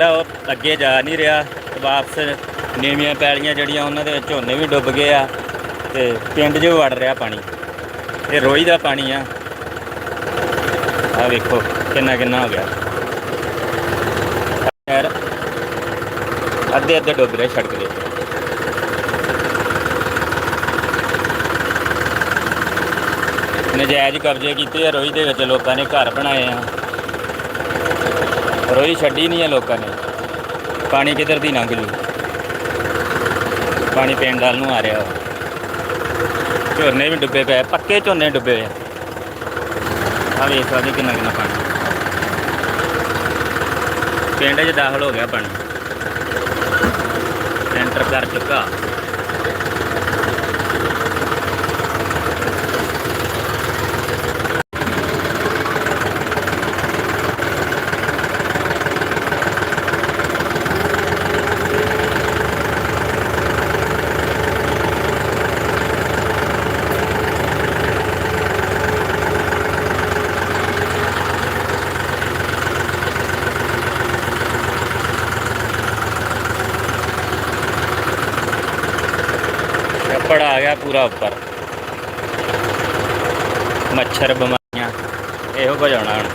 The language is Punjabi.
ਤਾਂ ਉਹ ਅੱਗੇ ਜਾ ਨਹੀਂ ਰਿਹਾ। ਤੇ ਵਾਪਸ ਨੀਵੀਆਂ ਪੈਲੀਆਂ ਜਿਹੜੀਆਂ ਉਹਨਾਂ ਦੇ ਝੋਨੇ ਵੀ ਡੁੱਬ ਗਏ ਆ ਤੇ ਪਿੰਡ 'ਚ ਵੀ ਵੜ ਰਿਹਾ ਪਾਣੀ। ਇਹ ਰੋਈ ਦਾ ਪਾਣੀ ਆ। ਆ ਵੇਖੋ ਕਿੰਨਾ ਕਿੰਨਾ ਹੋ ਗਿਆ। ਯਾਰ ਅੱਧੇ ਅੱਧੇ ਡੁੱਬ ਰਿਹਾ ਸੜਕ ਦੇ। ਨਜਾਇਜ਼ ਕਬਜ਼ੇ ਕੀਤੇ ਆ ਰੋਈ ਦੇ ਵਿੱਚ। ਲੋਕਾਂ ਨੇ ਘਰ ਬਣਾਏ ਆ। ਰੋਈ ਛੱਡੀ ਨਹੀਂ ਹੈ ਲੋਕਾਂ ਨੇ। ਪਾਣੀ ਕਿੱਧਰ ਦੀ ਲੰਘ ਜੂ? ਪਾਣੀ ਪਿੰਡ ਵੱਲ ਨੂੰ ਆ ਰਿਹਾ ਵਾ। ਝੋਨੇ ਵੀ ਡੁੱਬੇ ਪਏ ਪੱਕੇ ਝੋਨੇ ਡੁੱਬੇ ਹੋਏ ਆ। ਆ ਵੇਖ ਸਕਦੇ ਕਿੰਨਾ ਕਿੰਨਾ ਪਾਣੀ। ਪਿੰਡ 'ਚ ਦਾਖਲ ਹੋ ਗਿਆ ਪਾਣੀ। ਐਂਟਰ ਕਰ ਚੁੱਕਾ। ਛੱਪੜ ਆ ਗਿਆ ਪੂਰਾ ਉੱਪਰ। ਮੱਛਰ ਬਿਮਾਰੀਆਂ ਇਹੋ ਕੁਝ ਆਉਣਾ ਹੁਣ।